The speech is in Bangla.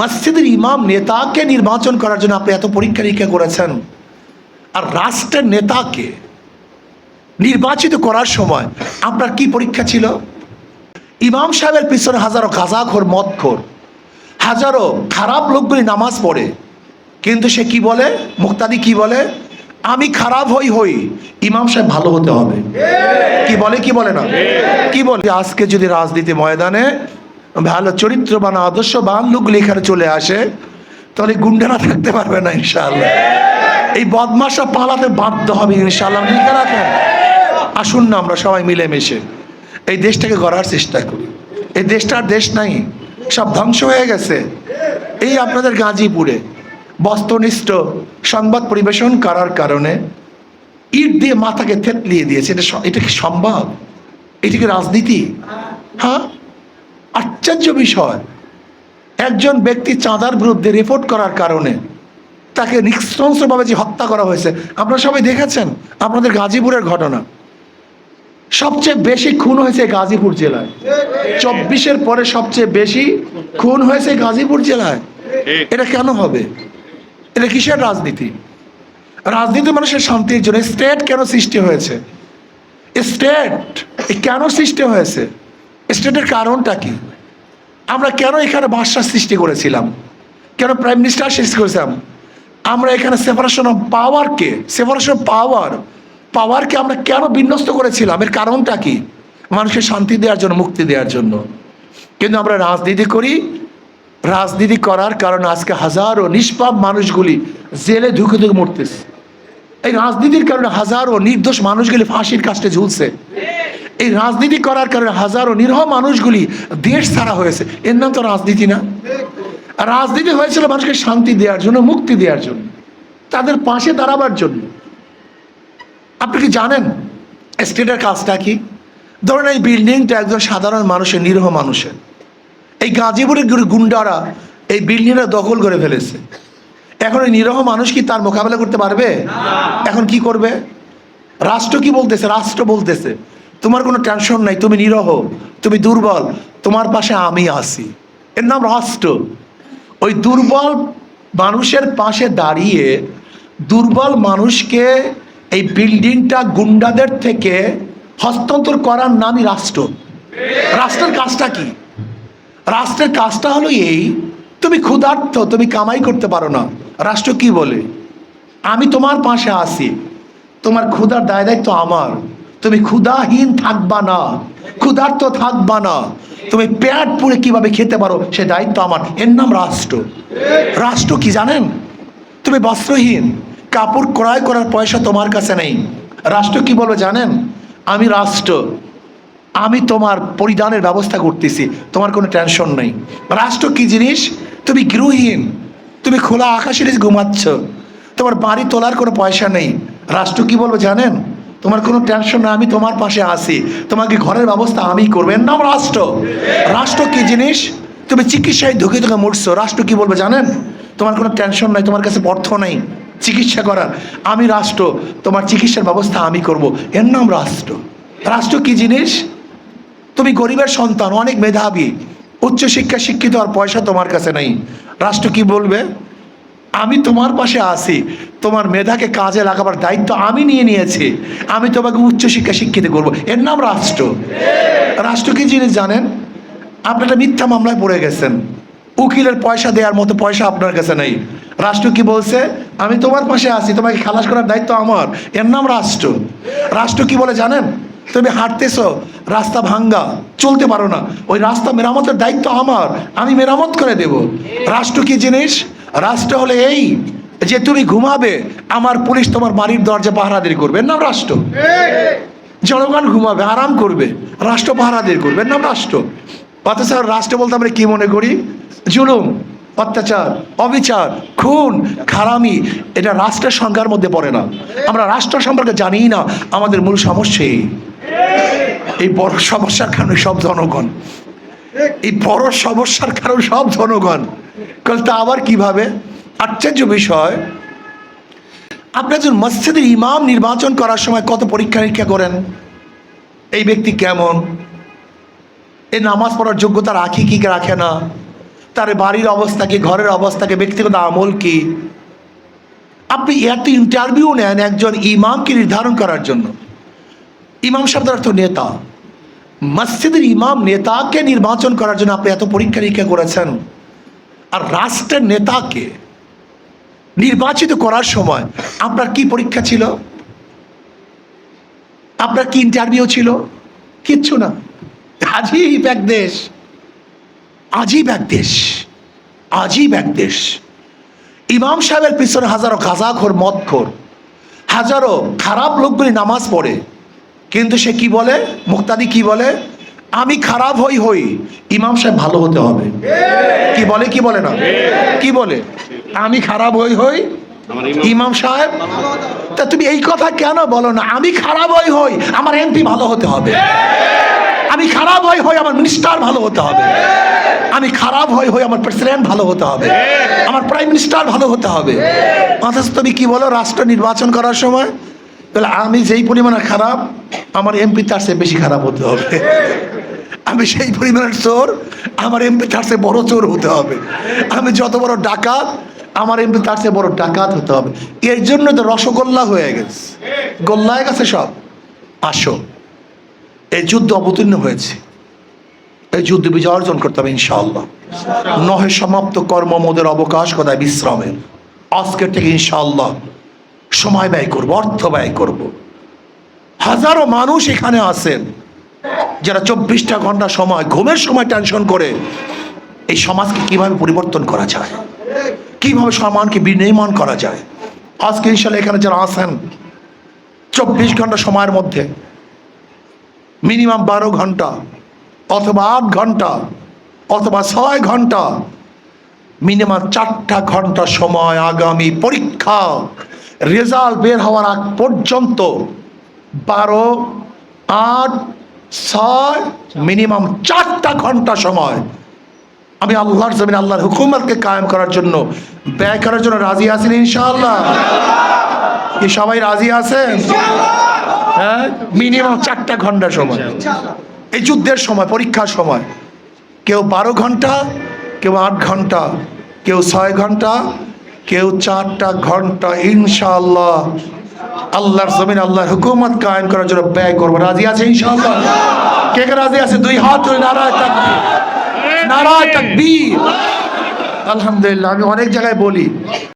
মসজিদের ইমাম নেতাকে নির্বাচন করার জন্য আপনি এত পরীক্ষা নিরীক্ষা করেছেন। আর রাষ্ট্রের নেতাকে নির্বাচিত করার সময় আপনার কি পরীক্ষা ছিল? ইমাম সাহেবের পিছনে হাজারো গাঁজাখোর, মদখোর, হাজারো খারাপ লোকগুলি নামাজ পড়ে। কিন্তু সে কি বলে? মুক্তাদি কি বলে? আমি খারাপ হই হই, ইমাম সাহেব ভালো হতে হবে। কি বলে কি বলে না? কি বলে? আজকে যদি রাজনীতি ময়দানে ভালো চরিত্রবান, আদর্শবান লোকগুলি এখানে চলে আসে, তাহলে গুন্ডারা থাকতে পারবে না ইনশাআল্লাহ। এই বদমাশা পালাতে বাধ্য হবে ইনশাআল্লাহ লিখে রাখেন আসুন না আমরা সবাই মিলেমিশে। এই দেশটাকে গড়ার চেষ্টা করি। এই দেশটার দেশ নাই, সব ধ্বংস হয়ে গেছে। এই আপনাদের গাজীপুরে বস্ত্রনিষ্ঠ সংবাদ পরিবেশন করার কারণে ইট দিয়ে মাথাকে থেতলিয়ে দিয়েছে। এটা এটা কি সম্ভব? এটা কি রাজনীতি? হ্যাঁ? আশ্চর্য বিষয়। একজন ব্যক্তি চাঁদার বিরুদ্ধে রিপোর্ট করার কারণে তাকে নৃশংসভাবে যে হত্যা করা হয়েছে, আপনারা সবাই দেখেছেন? আপনাদের গাজীপুরের ঘটনা। সবচেয়ে বেশি খুন হয়েছে গাজীপুর জেলায়। চব্বিশের পরে সবচেয়ে বেশি খুন হয়েছে গাজীপুর জেলায়। এটা কেন হবে? এটা কিসের রাজনীতি? রাজনীতি মানুষের শান্তির জন্য। স্টেট কেন সৃষ্টি হয়েছে? স্টেট কেন সৃষ্টি হয়েছে? স্টেটের কারণটা কি? আমরা কেন এখানে বাদশাহ সৃষ্টি করেছিলাম? কেন প্রাইম মিনিস্টার সৃষ্টি করেছিলাম? আমরা এখানে সেপারেশন অফ পাওয়ারকে সেপারেশন অফ পাওয়ার পাওয়ারকে আমরা কেন বিন্যস্ত করেছিলাম? এর কারণটা কি? মানুষের শান্তি দেওয়ার জন্য, মুক্তি দেওয়ার জন্য। কিন্তু আমরা রাজনীতি করি। রাজনীতি করার কারণে আজকে হাজারো নিষ্পাপ মানুষগুলি জেলে ঢুকে ঢুকে মরতেছে। এই রাজনীতির কারণে হাজারো নির্দোষ মানুষগুলি ফাঁসির কাস্টে ঝুলছে। এই রাজনীতি করার কারণে হাজারো নিরহ মানুষগুলি দেশ ছাড়া হয়েছে। এর নাম তো রাজনীতি না। রাজনীতি হয়েছিল মানুষকে শান্তি দেওয়ার জন্য মুক্তি দেওয়ার জন্য তাদের পাশে দাঁড়াবার জন্য। আপনি কি জানেন স্টেটের কাজটা কি? ধরুন এই বিল্ডিংটা একজন সাধারণ মানুষের নিরহ মানুষের। এই গাজীপুরের গুন্ডারা এই বিল্ডিংটা দখল করে ফেলেছে। এখন ওই নিরহ মানুষ কি তার মোকাবেলা করতে পারবে? এখন কি করবে? রাষ্ট্র কি বলতেছে? রাষ্ট্র বলতেছে তোমার কোনো টেনশন নাই, তুমি নিরহ, তুমি দুর্বল, তোমার পাশে আমি আসি এর নাম রাষ্ট্র। ওই দুর্বল মানুষের পাশে দাঁড়িয়ে দুর্বল মানুষকে এই বিল্ডিংটা গুন্ডাদের থেকে হস্তান্তর করার নামই রাষ্ট্র। রাষ্ট্রের কাজটা কি? রাষ্ট্রের কাজটা হলো এই, তুমি ক্ষুধার্ত, তুমি কামাই করতে পারো না। রাষ্ট্র কি বলে? আমি তোমার পাশে আসি তোমার ক্ষুধার দায় দায়িত্ব আমার। তুমি ক্ষুধাহীন থাকবা না, ক্ষুধার্ত থাকবা না। তুমি পেট পুড়ে কীভাবে খেতে পারো, সে দায়িত্ব আমার। এর নাম রাষ্ট্র। রাষ্ট্র কি জানেন? তুমি বস্ত্রহীন, কাপড় ক্রয় করার পয়সা তোমার কাছে নেই। রাষ্ট্র কি বলবে জানেন? আমি রাষ্ট্র। আমি তোমার পরিধানের ব্যবস্থা করতেছি, তোমার কোনো টেনশন নেই। রাষ্ট্র কি জিনিস? তুমি গৃহহীন, তুমি খোলা আকাশের ঘুমাচ্ছ, তোমার বাড়ি তোলার কোনো পয়সা নেই। রাষ্ট্র কি বলব জানেন? তোমার কোনো টেনশন না আমি তোমার পাশে আসি তোমাকে ঘরের ব্যবস্থা আমি করব। এর নাম রাষ্ট্র। রাষ্ট্র কি জিনিস? তুমি চিকিৎসায় ঢুকে ঢুকে মরছো। রাষ্ট্র কি বলবে জানেন? তোমার কোনো টেনশন নাই, তোমার কাছে অর্থ নেই। চিকিৎসা করার। আমি রাষ্ট্র, তোমার চিকিৎসার ব্যবস্থা আমি করব। এর নাম রাষ্ট্র। রাষ্ট্র কি জিনিস? তুমি গরিবের সন্তান, অনেক মেধাবী উচ্চশিক্ষা শিক্ষিত আর পয়সা তোমার কাছে নেই। রাষ্ট্র কি বলবে? আমি তোমার পাশে আসি তোমার মেধাকে কাজে লাগাবার দায়িত্ব আমি নিয়ে নিয়েছি। আমি তোমাকে উচ্চশিক্ষা শিক্ষিত করব। এর নাম রাষ্ট্র। রাষ্ট্র কি জিনিস জানেন? আপনি একটা মিথ্যা মামলায় পড়ে গেছেন। উকিলের পয়সা দেওয়ার মতো পয়সা আপনার কাছে নেই। রাষ্ট্র কি বলছে? আমি তোমার পাশে আছি। তোমাকে খালাস করার দায়িত্ব আমার। এর নাম রাষ্ট্র। রাষ্ট্র কি বলে জানেন? তুমি হাঁটতেছো, রাস্তা ভাঙ্গা, চলতে পারো না। ওই রাস্তা মেরামতের দায়িত্ব আমার। আমি মেরামত করে দেব। রাষ্ট্র কি জিনিস? রাষ্ট্র হলে এই যে তুমি ঘুমাবে, আমার পুলিশ তোমার বাড়ির দরজা পাহারাদারি করবে। নাম রাষ্ট্র। জনগণ ঘুমাবে, আরাম করবে, রাষ্ট্র পাহারাদের করবে। নাম রাষ্ট্র। অথচ রাষ্ট্র বলতে আমরা কি মনে করি? জুলুম, অত্যাচার, অবিচার, খুন, খারামি, এটা রাষ্ট্রের সংজ্ঞার মধ্যে পড়ে না। আমরা রাষ্ট্র সম্পর্কে জানি না, আমাদের মূল সমস্যা এই। এই বড় সমস্যার কারণে সব জনগণ। এই বড় সমস্যার কারণ সব জনগণ। কাল তা আবার কীভাবে আশ্চর্য বিষয় আপনি একজন মসজিদের ইমাম নির্বাচন করার সময় কত পরীক্ষা নিরীক্ষা করেন এই ব্যক্তি কেমন এ নামাজ পড়ার যোগ্যতা রাখি কি রাখে না তার বাড়ির অবস্থা কি ঘরের অবস্থা কি ব্যক্তিগত আমল কি আপনি এত ইন্টারভিউ নেন একজন ইমামকে নির্ধারণ করার জন্য ইমাম শব্দের অর্থ নেতা মসজিদের ইমাম নেতাকে নির্বাচন করার জন্য আপনি এত পরীক্ষা নিরীক্ষা করেছেন আর রাষ্ট্রের নেতাকে নির্বাচিত করার সময় আপনার কি পরীক্ষা ছিল? আপনার কি ইন্টারভিউ ছিল? কিচ্ছু না। আজীব এক দেশ। আজীব এক দেশ। আজীব এক দেশ। ইমাম সাহেবের পিছনে হাজারো গাঁজাখোর, মদখোর, হাজারো খারাপ লোকগুলি নামাজ পড়ে। কিন্তু সে কি বলে? মুক্তাদি কি বলে? আমি খারাপ হই হই, ইমাম সাহেব ভালো হতে হবে। কি বলে কি বলে না? কি বলে? আমি খারাপ হই হই, ইমাম সাহেব? তা তুমি এই কথা কেন বলো না? আমি খারাপ হই হই, আমার এমপি ভালো হতে হবে। আমি খারাপ হই হই, আমার মিনিস্টার ভালো হতে হবে। আমি খারাপ হই হই, আমার প্রেসিডেন্ট ভালো হতে হবে। আমার প্রাইম মিনিস্টার ভালো হতে হবে। অথচ তুমি কি বলো, রাষ্ট্র নির্বাচন করার সময়? তাহলে আমি যেই পরিমাণে খারাপ, আমার এমপি তার চেয়ে বেশি খারাপ হতে হবে। আমি সেই পরিমাণের চোর, আমার এমপি তার চেয়ে বড় চোর হতে হবে। আমি যত বড় ডাকাত, আমার এমপি তার চেয়ে বড় ডাকাত হতে হবে। এর জন্য তো রসগোল্লা হয়ে গেছে। গোল্লায় গেছে সব। আসো। এই যুদ্ধ অবতীর্ণ হয়েছে। এই যুদ্ধে বিজয় অর্জন করতে হবে ইনশাআল্লাহ। নহে সমাপ্ত কর্ম মোদের অবকাশ, কোথায় বিশ্রামের। আজকের থেকে ইনশাআল্লাহ সময় ব্যয় করব, অর্থ ব্যয় করব। হাজারো মানুষ এখানে আছেন। যারা চব্বিশটা ঘণ্টা সময়, ঘুমের সময় টেনশন করে, এই সমাজকে কীভাবে পরিবর্তন করা যায়? কীভাবে সমানকে বিনির্মাণ করা যায়? আজকে ইনশাল্লাহ এখানে যারা আছেন, চব্বিশ ঘণ্টা সময়ের মধ্যে মিনিমাম বারো ঘণ্টা অথবা আট ঘণ্টা অথবা ছয় ঘণ্টা মিনিমাম চারটা ঘণ্টা সময় আগামী পরীক্ষা রেজাল্ট বের হওয়ার আগ পর্যন্ত, বারো, আট ছয় মিনিমাম চারটা ঘণ্টা সময় আমি আল্লাহর জমিন আল্লাহর হুকুমতকে কায়েম করার জন্য ব্যয় করার জন্য রাজি আছেন ইনশাআল্লাহ। কি সবাই রাজি আছেন? হ্যাঁ? মিনিমাম চারটা ঘণ্টা সময়। এই যুদ্ধের সময়, পরীক্ষার সময়। কেউ বারো ঘণ্টা, কেউ আট ঘণ্টা, কেউ ছয় ঘণ্টা, কেউ চারটা ঘণ্টা, ইনশাআল্লাহ। আল্লাহর জমিন আল্লাহর হুকুমত কায়েম করার জন্য ব্যয় করব। রাজি আছে ইনশাআল্লাহ? কে কে রাজি আছে? দুই হাত তুলে নারায় তাকবীর। নারায় তাকবীর। আলহামদুলিল্লাহ, আমি অনেক জায়গায় বলি।